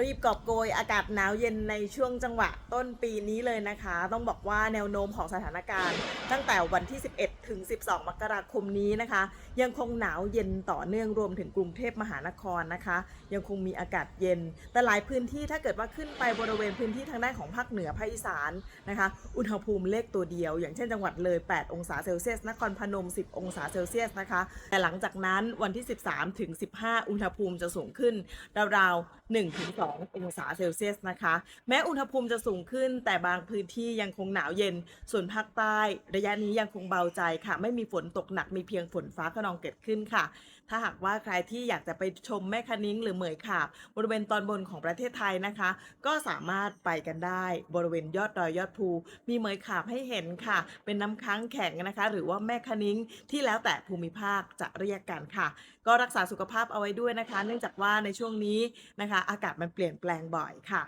รีบกอบโกยอากาศหนาวเย็นในช่วงจังหวะต้นปีนี้เลยนะคะ ต้องบอกว่าแนวโน้มของสถานการณ์ ตั้งแต่วันที่ 11 ถึง 12 มกราคมนี้นะคะ ยังคงหนาวเย็นต่อเนื่องรวมถึงกรุงเทพมหานครนะคะ ยังคงมีอากาศเย็น แต่หลายพื้นที่ถ้าเกิดว่าขึ้นไปบริเวณพื้นที่ทางด้านของภาคเหนือภาคอีสานนะคะ อุณหภูมิเลขตัวเดียว อย่างเช่นจังหวัดเลย 8 องศาเซลเซียสนครพนม 10 องศาเซลเซียสนะคะ แต่หลังจากนั้นวันที่ 13 ถึง 15 อุณหภูมิจะสูงขึ้นราวๆ1ถึง1-2 องศาเซลเซียสนะคะ แม้อุณหภูมิจะสูงขึ้น แต่บางพื้นที่ยังคงหนาวเย็น ส่วนภาคใต้ระยะนี้ยังคงเบาใจค่ะ ไม่มีฝนตกหนักมีเพียงฝนฟ้าขนองเกิดขึ้นค่ะ ถ้าหากว่าใครที่อยากจะไปชมแม่คะนิ้งหรือเหมยขาบบริเวณตอนบนของประเทศไทยนะคะ ก็สามารถไปกันได้บริเวณยอดดอยยอดภู มีเหมยขาบให้เห็นค่ะ เป็นน้ำค้างแข็งนะคะ หรือว่าแม่คะนิ้งที่แล้วแต่ภูมิภาคจะเรียกกันค่ะ ก็รักษาสุขภาพเอาไว้ด้วยนะคะ เนื่องจากว่าในช่วงนี้นะคะ อากาศมันเปลี่ยนแปลงบ่อยค่ะ